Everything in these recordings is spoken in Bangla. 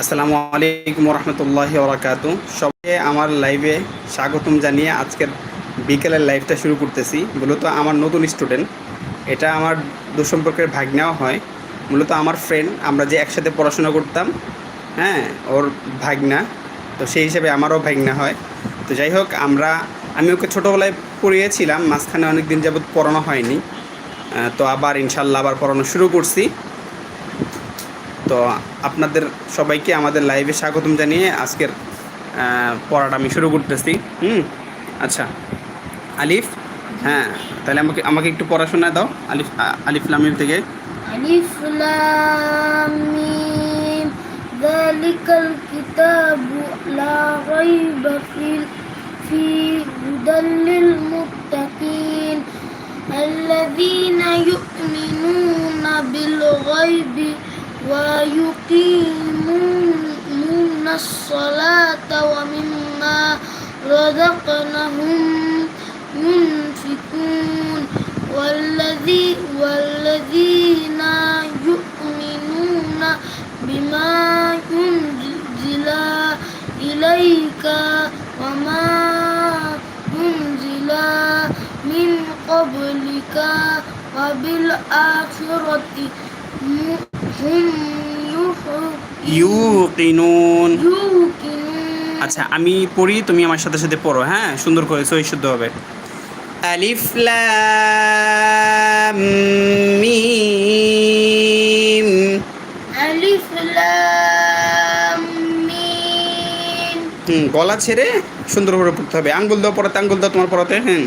আসসালামু আলাইকুম রহমতুল্লাহ ওরাকাতু সবাইকে আমার লাইভে স্বাগতম জানিয়ে আজকের বিকেলের লাইভটা শুরু করতেছি। মূলত আমার নতুন স্টুডেন্ট এটা আমার দুসম্পর্কের ভাগ নেওয়া হয়। মূলত আমার ফ্রেন্ড আমরা যে একসাথে পড়াশোনা করতাম হ্যাঁ ওর ভাগনা, তো সেই হিসেবে আমারও ভাগনা হয়। তো যাই হোক, আমরা, আমি ওকে ছোটোবেলায় পড়িয়েছিলাম, মাঝখানে অনেক দিন যাবৎ পড়ানো হয়নি। তো আবার ইনশাল্লাহ আবার পড়ানো শুরু করছি। তো আপনাদের সবাইকে আমাদের লাইভে স্বাগতম জানিয়ে আজকের আহ, পড়াটা আমি শুরু করতেছি হুম আচ্ছা আলিফ হ্যাঁ তাহলে আমাকে আমাকে একটু পড়াশোনা দাও আলিফ আ- আলিফ লামিম থেকে ألف لام ميم ذلك الكتاب لا ريب فيه فيه هدى للمتقين الذين يؤمنون بالغيب ويقيمون الصلاة ومما رزقناهم ينفقون والذي والذين يؤمنون بما ينزل إليك وما ينزل من قبلك وبالآخرة هم ইউকিনুন আচ্ছা আমি পড়ি তুমি আমার সাথে সাথে পড়ো হ্যাঁ? সুন্দর করে সহি শুদ্ধ হবে। আলিফ মিম। আলিফ হুম গলা ছেড়ে সুন্দর করে পড়তে হবে। আঙ্গুল দাও পড়াতে আঙ্গুল দাও তোমার পড়াতে হ্যাঁ?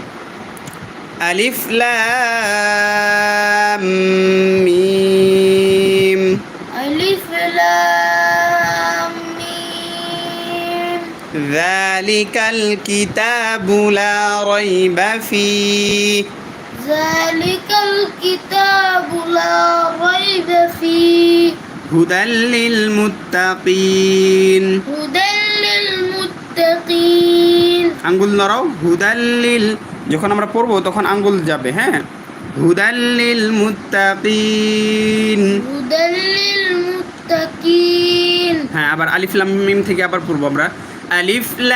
আলিফ মিম। ذلك الكتاب لا ريب فيه ذلك الكتاب لا ريب فيه هدى للمتقين هدى للمتقين আঙ্গুল নড়াও হুদাল্লিল যখন আমরা পড়বো তখন আঙ্গুল যাবে হ্যাঁ হুদাল্লিল মুত্তাকিন هدى للمتقين হ্যাঁ আবার আলিফ লাম মিম থেকে আবার পড়বো আমরা ألف لام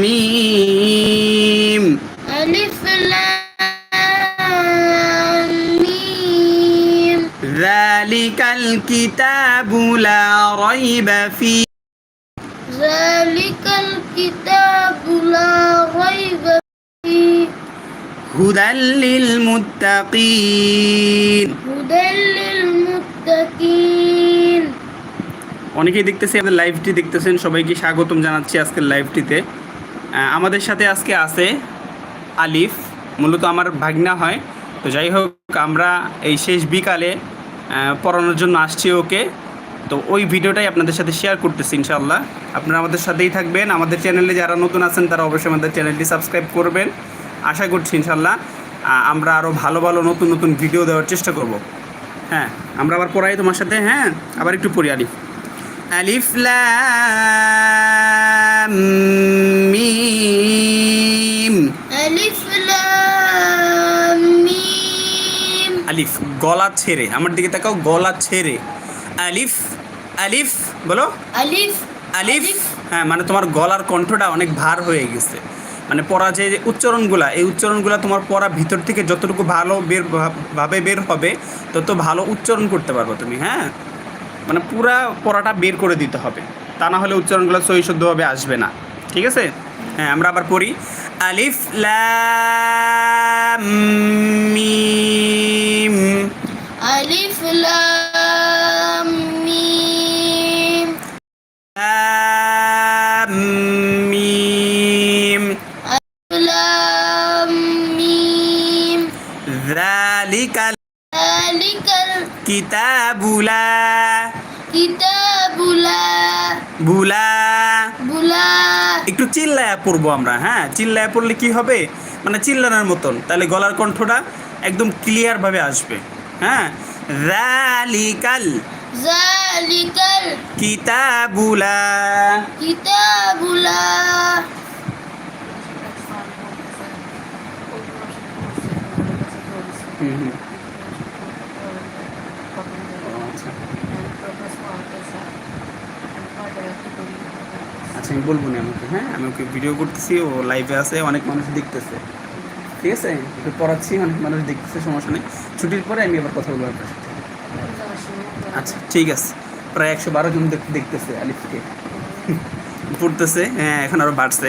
ميم. ألف لام ميم. ذلك الكتاب لا ريب فيه. ذلك الكتاب لا ريب فيه. هدى للمتقين. هدى للمتقين. অনেকেই দেখতেছি আমাদের লাইভটি দেখতেছেন, সবাইকে স্বাগতম জানাচ্ছি আজকের লাইভটিতে আমাদের সাথে আজকে আছে আলিফ, মূলত আমার ভাগনা হয়। তো যাই হোক, আমরা এই শেষ বিকালে পড়ানোর জন্য আসছি ওকে। তো ওই ভিডিওটাই আপনাদের সাথে শেয়ার করতেছি ইনশাল্লাহ আপনারা আমাদের সাথেই থাকবেন। আমাদের চ্যানেলে যারা নতুন আছেন, তারা অবশ্যই আমাদের চ্যানেলটি সাবস্ক্রাইব করবেন। আশা করছি ইনশাল্লাহ আমরা আরও ভালো ভালো, নতুন নতুন ভিডিও দেওয়ার চেষ্টা করব। হ্যাঁ আমরা আবার পড়াই তোমার সাথে। হ্যাঁ আবার একটু পড়ি, আলিফ। আলিফ লাম মিম। আলিফ লাম গলা ছেড়ে আমার দিকে তাকাও গলা ছেড়ে। আলিফ আলিফ বলো। আলিফ আলিফ হ্যাঁ মানে তোমার গলার কণ্ঠটা অনেক ভার হয়ে গেছে। মানে পড়া যে উচ্চারণগুলা এই উচ্চারণগুলা তোমার পড়া ভিতর থেকে যতটুকু ভালো বের ভাবে বের হবে তত ভালো উচ্চারণ করতে পারব তুমি হ্যাঁ? মানে পুরা পড়াটা বের করে দিতে হবে। তা না হলে উচ্চারণগুলো সহি শুদ্ধভাবে আসবে না। ঠিক আছে? হ্যাঁ আমরা আবার পড়ি। আলিফ আলিফ লাম মিম। লাম মিম। কিতাবুলা কিতাবুলা বুলা একটু চিল্লায়া পড়ব আমরা হ্যাঁ? চিল্লায়া পড়লে কি হবে? মানে চিল্লানোর মতন। তাহলে গলার কণ্ঠটা একদম ক্লিয়ারভাবে আসবে হ্যাঁ? রালিকাল জালিকাল কিতাবুলা কিতাবুলা আমি বলব না আমাকে হ্যাঁ? আমি ওকে ভিডিও করতেছি, ও লাইভে আছে, অনেক মানুষ দেখতেছে। ঠিক আছে? ওকে পড়াচ্ছি, অনেক মানুষ দেখতেছে, সমস্যা নেই। ছুটির পরে আমি আবার কথা বলব আপনার সাথে। আচ্ছা ঠিক আছে। প্রায় একশো বারো জন দেখতেছে আলিফকে। পড়তেছে হ্যাঁ এখন আরও বাড়ছে।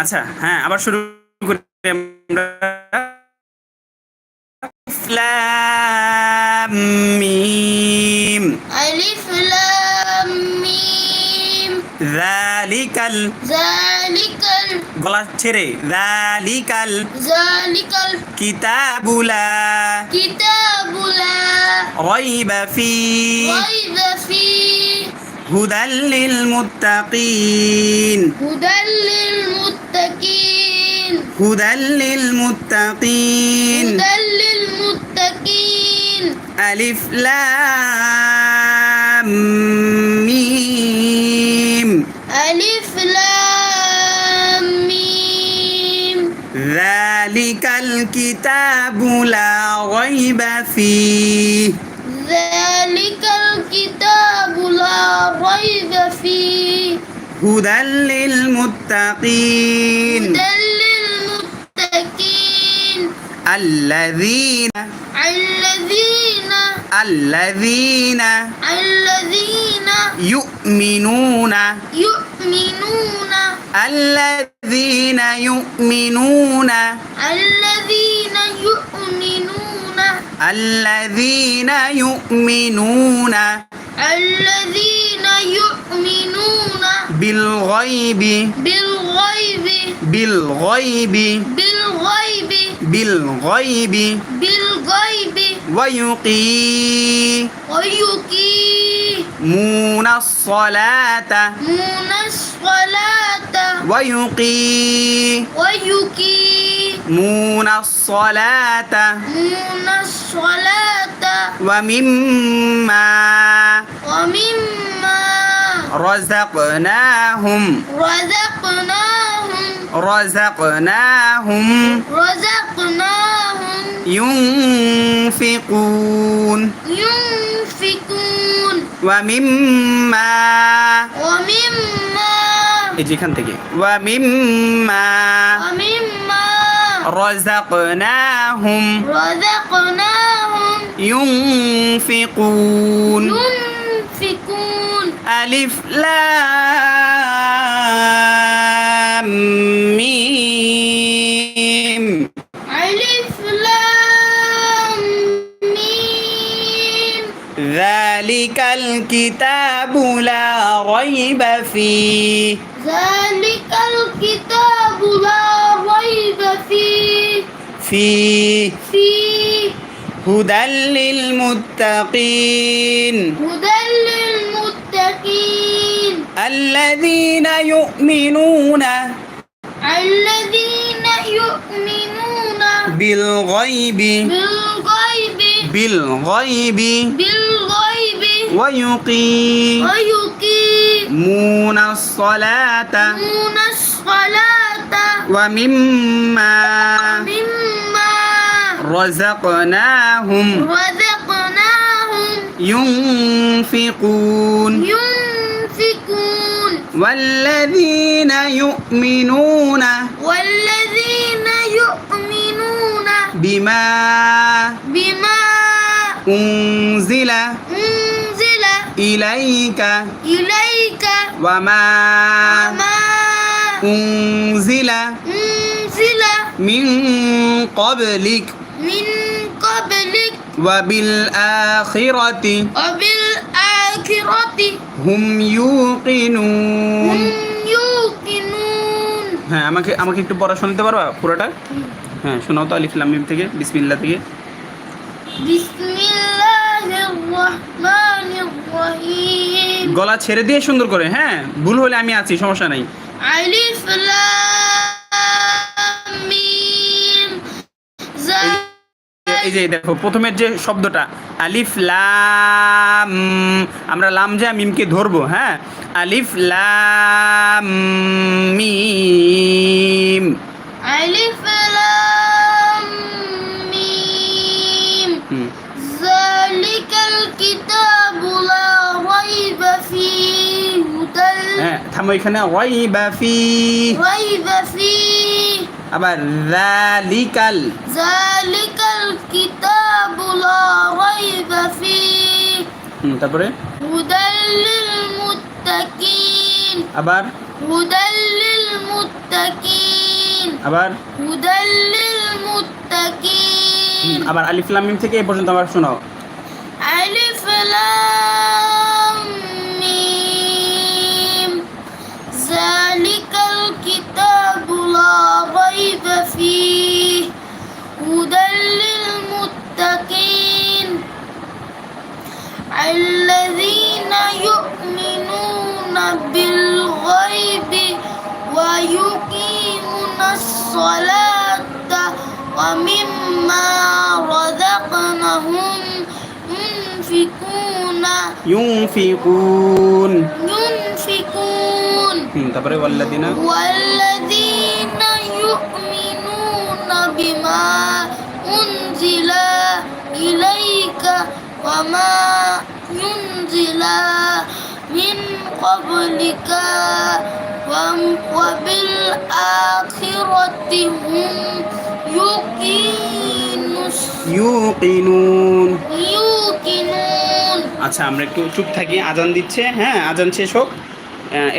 আচ্ছা হ্যাঁ আবার শুরু করি আমরা। জালিকাল জালিকাল গলা ছেড়ে জালিকাল জালিকাল কিতাবুলা কিতাবুলা রাইবা ফি রাইবা ফি হুদাল লিল মুত্তাকিন হুদাল লিল মুত্তাকিন হুদাল লিল মুত্তাকিন হুদাল লিল মুত্তাকিন আলিফ লাম الكتاب لا ريب فيه. ذلك الكتاب لا ريب فيه. هدى للمتقين. هدى للمتقين. الذين الذين الذين الذين يؤمنون. يؤمنون. الذين يؤمنون. الذين يؤمنون. الذين يؤمنون. الذين يؤمنون. بالغيب. بالغيب. بالغيب. بالغيب. بالغيب. بالغيب. ويقيمون ويقيمون الصلاة. الصلاة. ويقيمون ويقيمون الصلاة. الصلاة. ومما ومما رزقناهم. رزقناهم. رزقناهم رزقناهم ينفقون. ينفقون. ومما ومما إجي كان تجي؟ ومما ومما رزقناهم رزقناهم ينفقون. ينفقون. ألف لام. ميم ألف لام ميم. ذلك الكتاب لا ريب فيه. ذلك الكتاب لا ريب فيه. فيه. فيه. هدى للمتقين. هدى للمتقين. الذين يؤمنون الذين يؤمنون بالغيب. بالغيب. بالغيب. بالغيب. ويقيمون ويقيمون الصلاة. الصلاة. ومما مما رزقناهم. رزقناهم. ينفقون. ينفقون. والذين يؤمنون والذين يؤمنون بما بما أنزل أنزل إليك إليك وما وما أنزل أنزل من قبلك من قبلك وبالآخرة وبالآخرة আখিরাতি হুম ইউকিনুন ইউকিনুন হ্যাঁ আমাকে আমাকে একটু পড়া শুনতে পারবা পুরোটা? হ্যাঁ শোনাও তো আলিফ লাম মিম থেকে বিসমিল্লাহ থেকে। গলা ছেড়ে দিয়ে সুন্দর করে হ্যাঁ ভুল হলে আমি আছি সমস্যা নাই। আলিফ লাম মিম। এই যে দেখো প্রথমের যে শব্দটা আলিফ লাম আমরা লাম যা মিমকে ধরবো হ্যাঁ? আলিফ লাম মিম। আলিফ লাম মিম। কিতাবু লা রাইবা ফিহি হুদাল। হ্যাঁ থামো এখানে রাইবা ফি। রাইবা আবার জালিকাল জালিকাল কিতাবুলা রাইবা ফি। তারপরে? হুদাল্লিল মুত্তাকিন। আবার? হুদাল্লিল মুত্তাকিন। আবার? হুদাল্লিল মুত্তাকিন। আবার আলিফ লামিম থেকে এই পর্যন্ত আবার শোনাও। ريب فيه هدى للمتقين الذين يؤمنون بالغيب ويقيمون الصلاة ومما رزقناهم ينفقون. ينفقون. ينفقون. والذين والذين يؤمنون بما أنزل إليك وما ينزل من قبلك وم- وبالآخرة هم يوقنون ইউকিনুন يوقنون আচ্ছা আমরা একটু চুপ থাকি আজান দিচ্ছে হ্যাঁ আজান শেষ হোক আহ,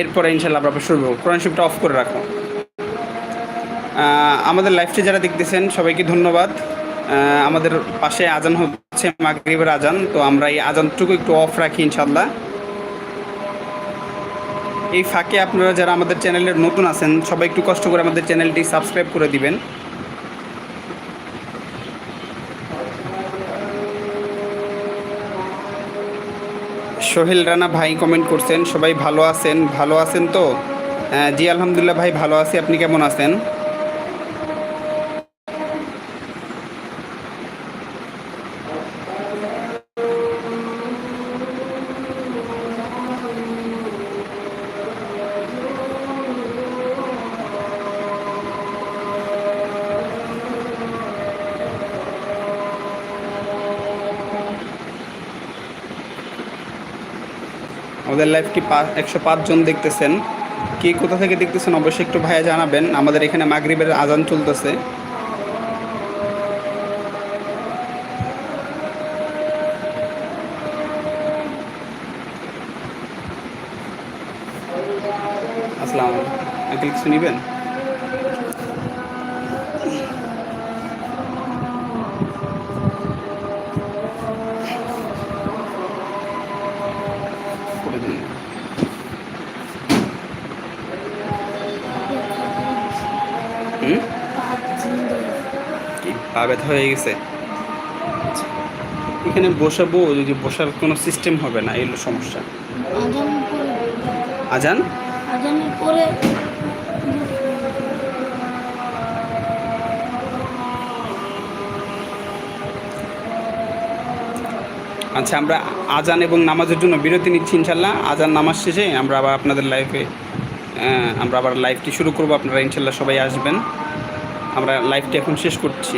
এরপরে ইনশাল্লাহ আমরা আবার শুরু করবো কোরআন শিবটা অফ করে রাখো আহ, আমাদের লাইভটি যারা দেখতেছেন, সবাইকে ধন্যবাদ। আমাদের পাশে আজান হচ্ছে মাগরিবের আজান, তো আমরা এই আজানটুকু একটু অফ রাখি ইনশাল্লাহ এই ফাঁকে আপনারা যারা আমাদের চ্যানেলের নতুন আছেন, সবাই একটু কষ্ট করে আমাদের চ্যানেলটি সাবস্ক্রাইব করে দিবেন। সোহেল রানা ভাই কমেন্ট করছেন, সবাই ভালো আছেন? ভালো আছেন তো? জি, আলহামদুলিল্লাহ ভাই, ভালো আছি। আপনি কেমন আছেন? আমাদের লাইভটি একশো জন দেখতেছেন? কে কোথা থেকে দেখতেছেন? অবশ্যই একটু ভাইয়া জানাবেন। আমাদের এখানে মাগরিবের আজান চলতেছে। আসসালাম আঙ্কেল, কিছু নিবেন? পা ব্যথা হয়ে গেছে। এখানে বসাবো যদি বসার কোনো সিস্টেম হবে না এই সমস্যা। আজান আচ্ছা আমরা আজান এবং নামাজের জন্য বিরতি নিচ্ছি ইনশাল্লাহ আজান নামাজ শেষে আমরা আবার আপনাদের লাইফে আমরা আবার লাইভটি শুরু করব। আপনারা ইনশাল্লাহ সবাই আসবেন। আমরা লাইভটি এখন শেষ করছি।